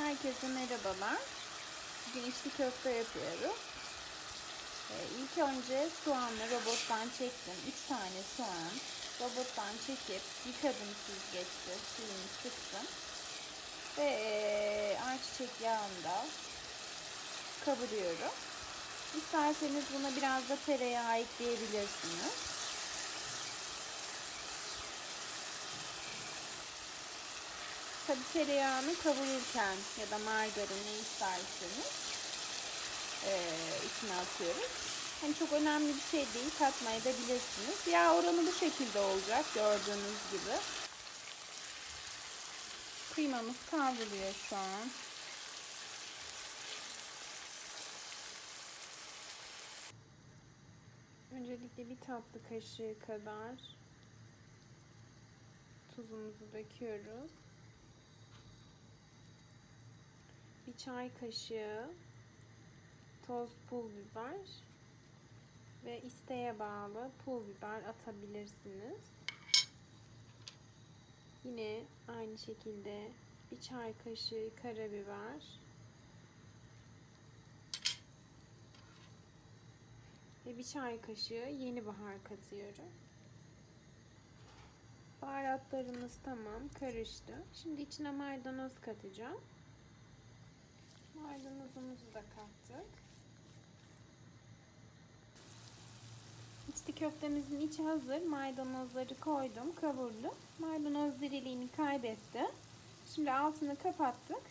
Herkese merhabalar. Bugün içli köfte yapıyoruz. Ee, ilk önce soğanı robottan çektim. 3 tane soğan robottan çekip yıkadım süzgeçte. Suyunu sıktım. Ve e, ayçiçek yağında kavuruyorum. İsterseniz buna biraz da tereyağı ekleyebilirsiniz. Tabi tereyağını kavururken ya da margarin ne isterseniz e, içine atıyoruz. Hani çok önemli bir şey değil katmaya da bilirsiniz. Yağ oranı bu şekilde olacak gördüğünüz gibi. Kıymamız kavruluyor şu an. Öncelikle bir tatlı kaşığı kadar tuzumuzu döküyoruz. Bir çay kaşığı toz pul biber ve isteğe bağlı pul biber atabilirsiniz. Yine aynı şekilde bir çay kaşığı karabiber ve bir çay kaşığı yeni bahar katıyorum. Baharatlarımız tamam karıştı. Şimdi içine maydanoz katacağım. Maydanozumuzu da kattık. İçli köftemizin içi hazır. Maydanozları koydum, kavurdum. Maydanoz diriliğini kaybetti. Şimdi altını kapattık.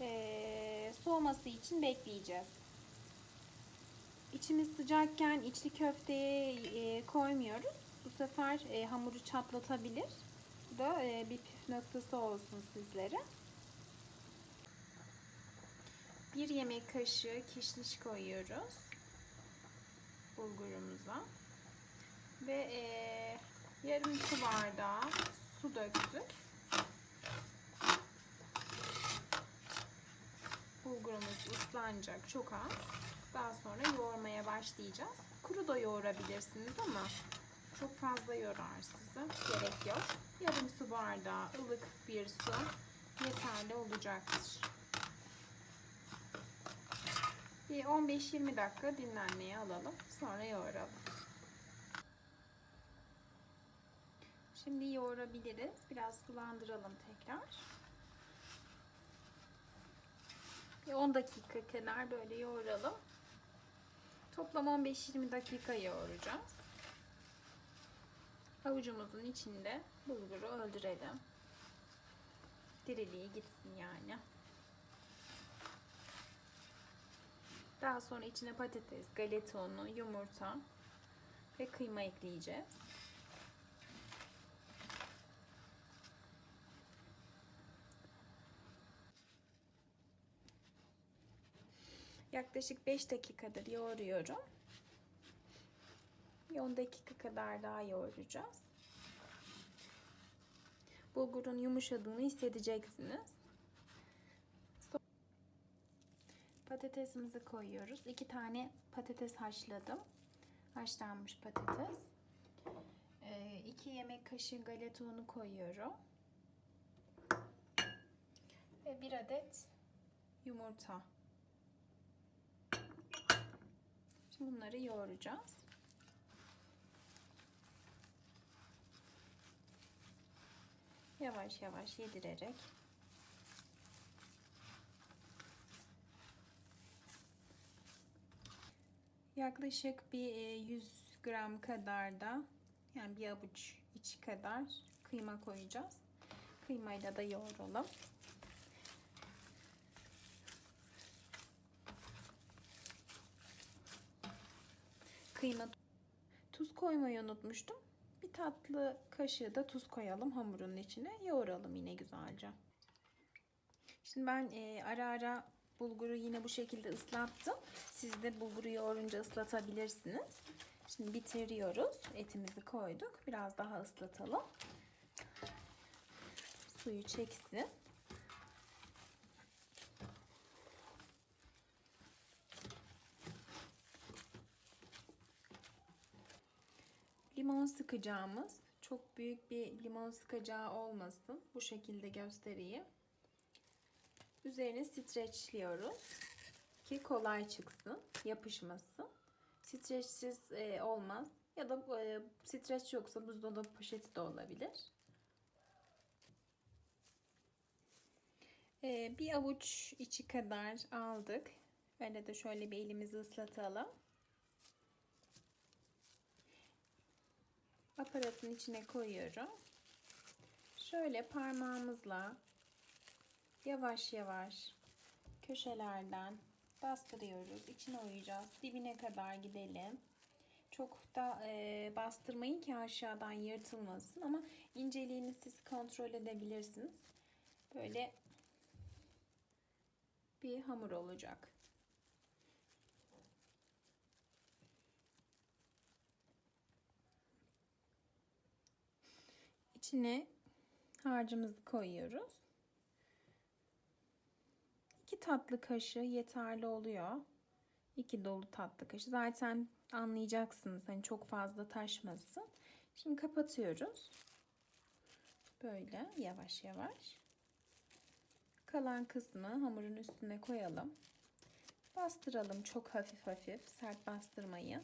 Ee, soğuması için bekleyeceğiz. İçimiz sıcakken içli köfteye e, koymuyoruz. Bu sefer e, hamuru çatlatabilir. Bu da e, bir püf noktası olsun sizlere. Bir yemek kaşığı kişniş koyuyoruz bulgurumuza ve e, yarım su bardağı su döktük. Bulgurumuz ıslanacak çok az. Daha sonra yoğurmaya başlayacağız. Kuru da yoğurabilirsiniz ama çok fazla yorar size. Gerek yok. Yarım su bardağı ılık bir su yeterli olacaktır. Bir 15-20 dakika dinlenmeye alalım. Sonra yoğuralım. Şimdi yoğurabiliriz. Biraz sulandıralım tekrar. Bir 10 dakika kadar böyle yoğuralım. Toplam 15-20 dakika yoğuracağız. Avucumuzun içinde bulguru öldürelim. Diriliği gitsin yani. Daha sonra içine patates, galeta unu, yumurta ve kıyma ekleyeceğiz. Yaklaşık 5 dakikadır yoğuruyorum. 10 dakika kadar daha yoğuracağız. Bulgurun yumuşadığını hissedeceksiniz. Patatesimizi koyuyoruz. İki tane patates haşladım. Haşlanmış patates. Ee, iki yemek kaşığı galeta unu koyuyorum. Ve bir adet yumurta. Şimdi bunları yoğuracağız. Yavaş yavaş yedirerek Yaklaşık bir 100 gram kadar da yani bir avuç içi kadar kıyma koyacağız. Kıymayla da yoğuralım. Kıyma tuz koymayı unutmuştum. Bir tatlı kaşığı da tuz koyalım hamurun içine. Yoğuralım yine güzelce. Şimdi ben e, ara ara bulguru yine bu şekilde ıslattım. Siz de bulguru yoğurunca ıslatabilirsiniz. Şimdi bitiriyoruz. Etimizi koyduk. Biraz daha ıslatalım. Suyu çeksin. Limon sıkacağımız çok büyük bir limon sıkacağı olmasın. Bu şekilde göstereyim. Üzerini streçliyoruz ki kolay çıksın, yapışmasın. Streçsiz e, olmaz ya da e, streç yoksa buzdolabı poşeti de olabilir. E, bir avuç içi kadar aldık. Öyle de şöyle bir elimizi ıslatalım. Aparatın içine koyuyorum. Şöyle parmağımızla yavaş yavaş köşelerden bastırıyoruz. İçine oyacağız. Dibine kadar gidelim. Çok da e, bastırmayın ki aşağıdan yırtılmasın ama inceliğini siz kontrol edebilirsiniz. Böyle bir hamur olacak. İçine harcımızı koyuyoruz. 2 tatlı kaşığı yeterli oluyor. 2 dolu tatlı kaşığı. Zaten anlayacaksınız hani çok fazla taşmasın. Şimdi kapatıyoruz. Böyle yavaş yavaş. Kalan kısmı hamurun üstüne koyalım. Bastıralım çok hafif hafif. Sert bastırmayın.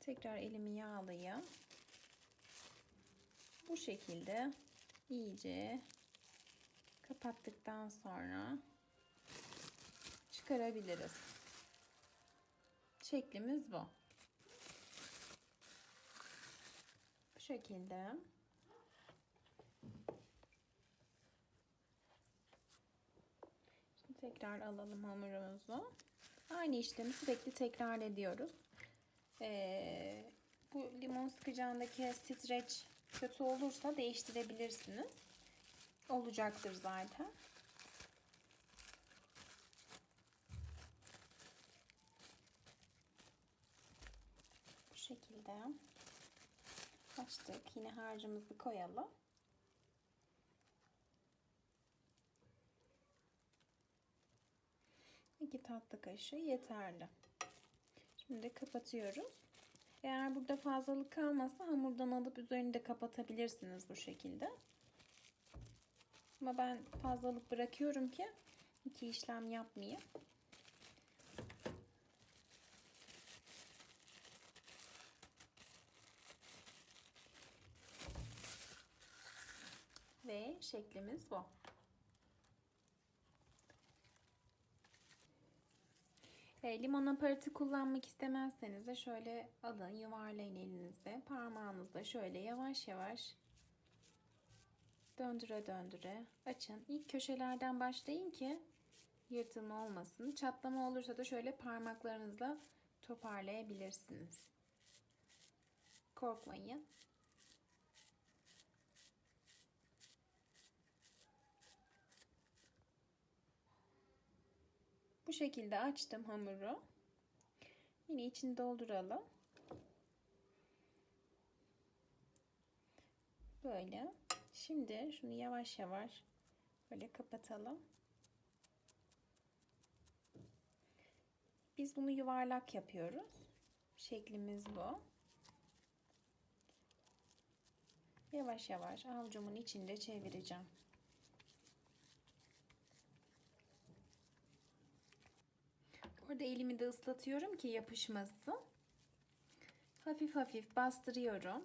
Tekrar elimi yağlayayım. Bu şekilde iyice kapattıktan sonra çıkarabiliriz. Şeklimiz bu. Bu şekilde. Şimdi tekrar alalım hamurumuzu. Aynı işlemi sürekli tekrar ediyoruz. Ee, bu limon sıkacağındaki streç kötü olursa değiştirebilirsiniz. Olacaktır zaten. Şekilde açtık. Yine harcımızı koyalım. İki tatlı kaşığı yeterli. Şimdi kapatıyoruz. Eğer burada fazlalık kalmazsa hamurdan alıp üzerini de kapatabilirsiniz bu şekilde. Ama ben fazlalık bırakıyorum ki iki işlem yapmayayım. Şeklimiz bu. E, limon aparatı kullanmak istemezseniz de şöyle alın yuvarlayın elinizde. Parmağınızla şöyle yavaş yavaş döndüre döndüre açın. İlk köşelerden başlayın ki yırtılma olmasın. Çatlama olursa da şöyle parmaklarınızla toparlayabilirsiniz. Korkmayın. Bu şekilde açtım hamuru. Yine içini dolduralım. Böyle. Şimdi şunu yavaş yavaş böyle kapatalım. Biz bunu yuvarlak yapıyoruz. Şeklimiz bu. Yavaş yavaş avucumun içinde çevireceğim. Orada elimi de ıslatıyorum ki yapışmasın. Hafif hafif bastırıyorum.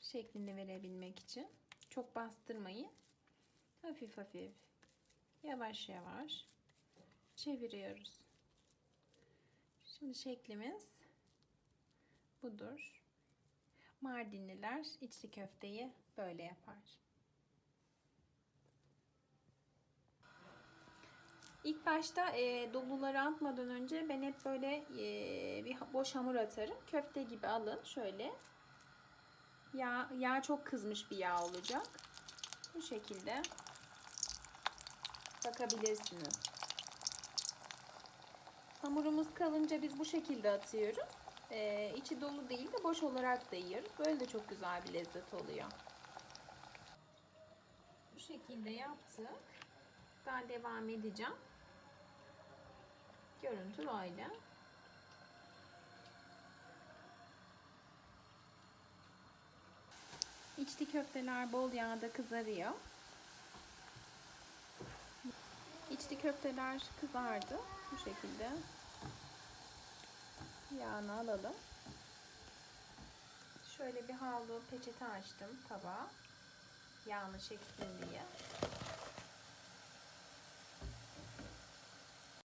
Şeklini verebilmek için. Çok bastırmayın. Hafif hafif. Yavaş yavaş çeviriyoruz. Şimdi şeklimiz budur. Mardinliler içli köfteyi böyle yapar. İlk başta e, doluları atmadan önce ben hep böyle e, bir boş hamur atarım. Köfte gibi alın şöyle. Yağ, yağ çok kızmış bir yağ olacak. Bu şekilde bakabilirsiniz. Hamurumuz kalınca biz bu şekilde atıyoruz. Ee, içi dolu değil de boş olarak da yiyoruz. Böyle de çok güzel bir lezzet oluyor. Bu şekilde yaptık. Ben devam edeceğim. Görüntü böyle. İçli köfteler bol yağda kızarıyor. köfteler kızardı. Bu şekilde yağını alalım. Şöyle bir havlu peçete açtım tabağa. Yağını çeksin diye.